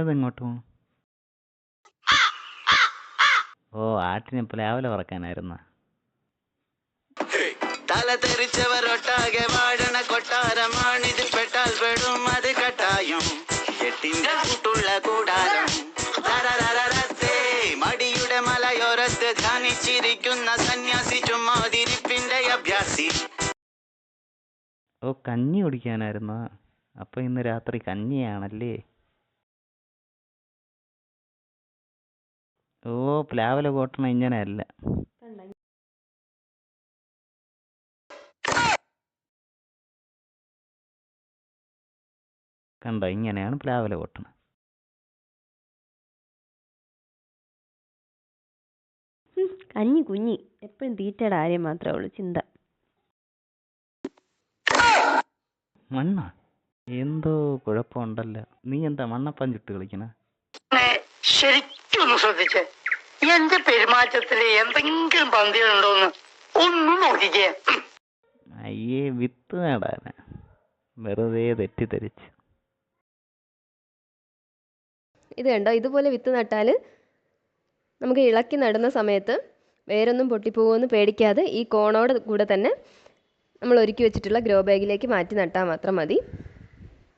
ഇവിടെ എങ്ങോട്ട് പോകും ഓ ആട്ടിനെ രാവിലെ പറക്കാനായിരുന്ന. തല തെറിച്ചവരൊട്ടാകെ വാഴണ കൊട്ടാരമാണിതിൽ പെട്ടാൽ പെടും അത് കട്ടായും. എട്ടിന്റെ കൂട്ടുള്ള കൂടാരം. മടിയുടെ മലയോരത്ത് ധ്യാനിച്ചിരിക്കുന്ന സന്യാസി ചുമ്മാതിരിപ്പിന്റെ അഭ്യാസി. ഓ കഞ്ഞി കുടിക്കാനായിരുന്നു. അപ്പൊ ഇന്ന് രാത്രി കഞ്ഞിയാണല്ലേ? ഓ പ്ലാവില കോട്ടണ ഇങ്ങനെയല്ല കണ്ടോ? ഇങ്ങനെയാണ് പ്ലാവില കോട്ടണ കഞ്ഞി കുഞ്ഞി. എപ്പോഴും തീറ്റയുടെ കാര്യം മാത്രമേ ഉള്ളൂ ചിന്ത. മണ്ണ? എന്തോ കുഴപ്പമുണ്ടല്ലോ. നീ എന്താ മണ്ണപ്പം ചുട്ട് കളിക്കണ? ശരിക്കും ഒന്ന് ശ്രദ്ധിച്ചേ. എന്റെ പെരുമാറ്റത്തിൽ എന്തെങ്കിലും പന്തികളുണ്ടോന്ന് ഒന്നും നോക്കിക്കേ. അയ്യേ വിത്ത് നേടാന. വെറുതെ തെറ്റിദ്ധരിച്ച്. ഇത് കണ്ടോ? ഇതുപോലെ വിത്ത് നട്ടാൽ നമുക്ക് ഇളക്കി നടുന്ന സമയത്ത് വേരൊന്നും പൊട്ടിപ്പോകുമെന്ന് പേടിക്കാതെ ഈ കോണോട് കൂടെ തന്നെ നമ്മൾ ഒരുക്കി വെച്ചിട്ടുള്ള ഗ്രോ ബാഗിലേക്ക് മാറ്റി നട്ടാൽ മാത്രം മതി.